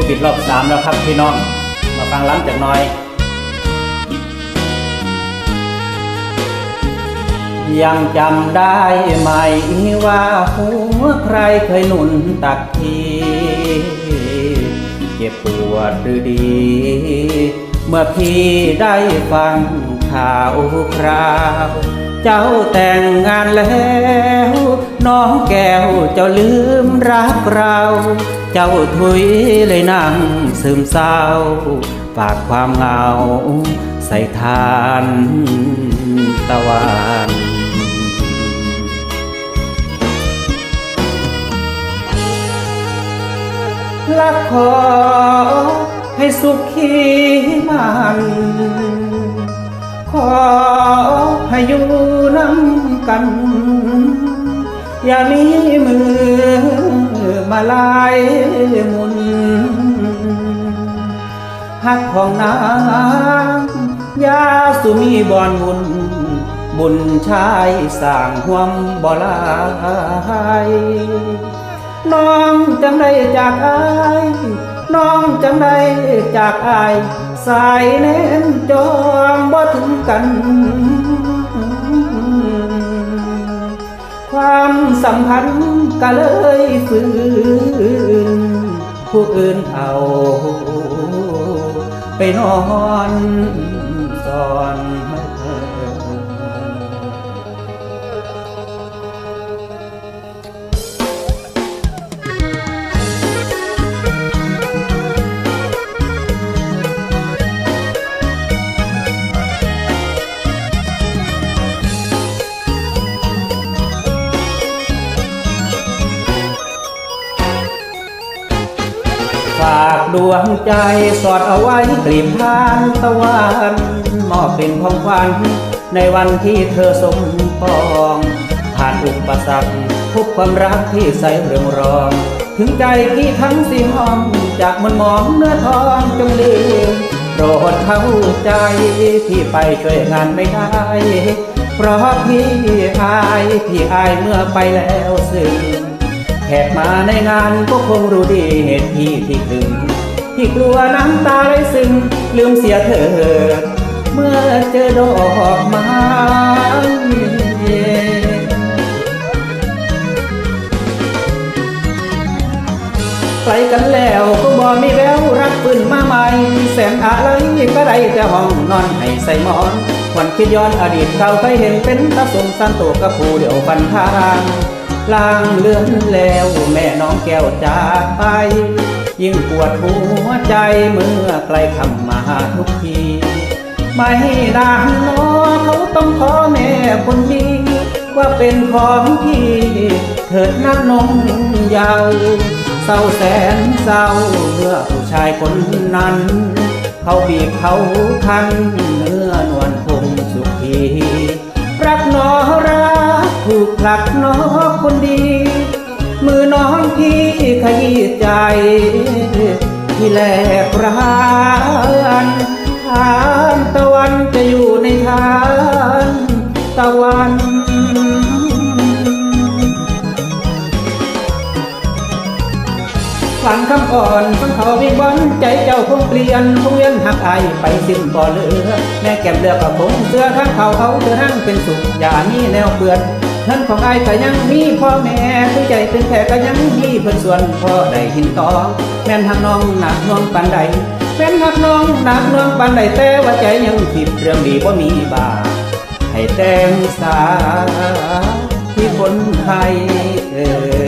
ผู้ปิดรอบสามแล้วครับพี่น้อง มาฟังล้ำจากน้อย ยังจำได้ไหมว่าหัวใครเคยหนุนตักที เจ็บปวดหรือดี เมื่อพี่ได้ฟังข่าวคราว เจ้าแต่งงานแล้ว น้องแก้วเจ้าลืมรักเรา เจ้าถุยเลยนั่งซึมเศร้า ฝากความเหงาใส่ทานตะวันลักขอให้สุขี กัน อย่ามีมือมาลายมุนหักของนางยาสุมีบอนบุญบุญชายสร้างห่วมบ่ลายน้องจังได้จากอายน้องจังได้จากอาย สายเน้นจองบ่ถึงกัน สัมพันธ์ก็เลยฝืนผู้อื่นเอาไปนอนสอน ฝากดวงใจสอดเอาไว้กลีบทานตะวันมอบเป็นของขวัญในวันที่เธอสมปองผ่านอุปสรรคพบความรักที่ใสเรื่องรอง ถึงใจที่ทั้งสี่ห้องจากมันมองเนื้อทองจงลืมโปรดเข้าใจพี่ไปช่วยงานไม่ได้ เพราะพี่อาย พี่อายเมื่อไปแล้วซึ่งแขกมาในงานก็คงรู้ดีเหตุที่ที่ถึงที่กลัวน้ำตาไหลซึมลืมเสียเธอ เมื่อเจอดอกไม้ไปกันแล้วก็บอมีแววรักปืนมาใหม่แสนอะไรก็ได้แต่ห้องนอนให้ใส่หมอนวันคิดย้อนอดีตเก่าเคยเห็นเป็นตาสมสันโตกับผู้เดี่ยวฟันทาง ลางเลือนแล้วแม่น้องแก้วจากไป ยิ่งปวดหัวใจเมื่อใกลคำมาทุกที ไม่นานนอเขาต้องขอแม่คนดีว่าเป็นของพี่ เถิดนักนงยาวเศร้าแสนเศร้าเมื่อผู้ชายคนนั้น เขาบีบเขาคันเนื้อนวลคงสุขี ถูกผลักหนองคนดี มือน้องพี่ขยี้ใจ ที่แหลกรานทานตะวันจะอยู่ในทานตะวันฝันคำอ่อนฟังเขาวิวันใจเจ้าคงเปลี่ยนคงเวียนหักอายไปสิ้นบ่เหลือแม่แก้มเลือกกับผมเสื้อข้างเขาเขาเธอนั่งเป็นสุขอย่ามีแนวเปื่อน เงินของไอ้ก็ยังมีพ่อแม่ผู้ใจเป็นแผลก็ยังมีเพื่อนส่วนพ่อได้หินตองแม่นหักน้องหนักน้องปันใดแม่นหักน้องหนักน้องปันใดแต่ว่าใจยังผิดเรื่องดีบ่มีบาให้แต่งสาที่คนไทยเออ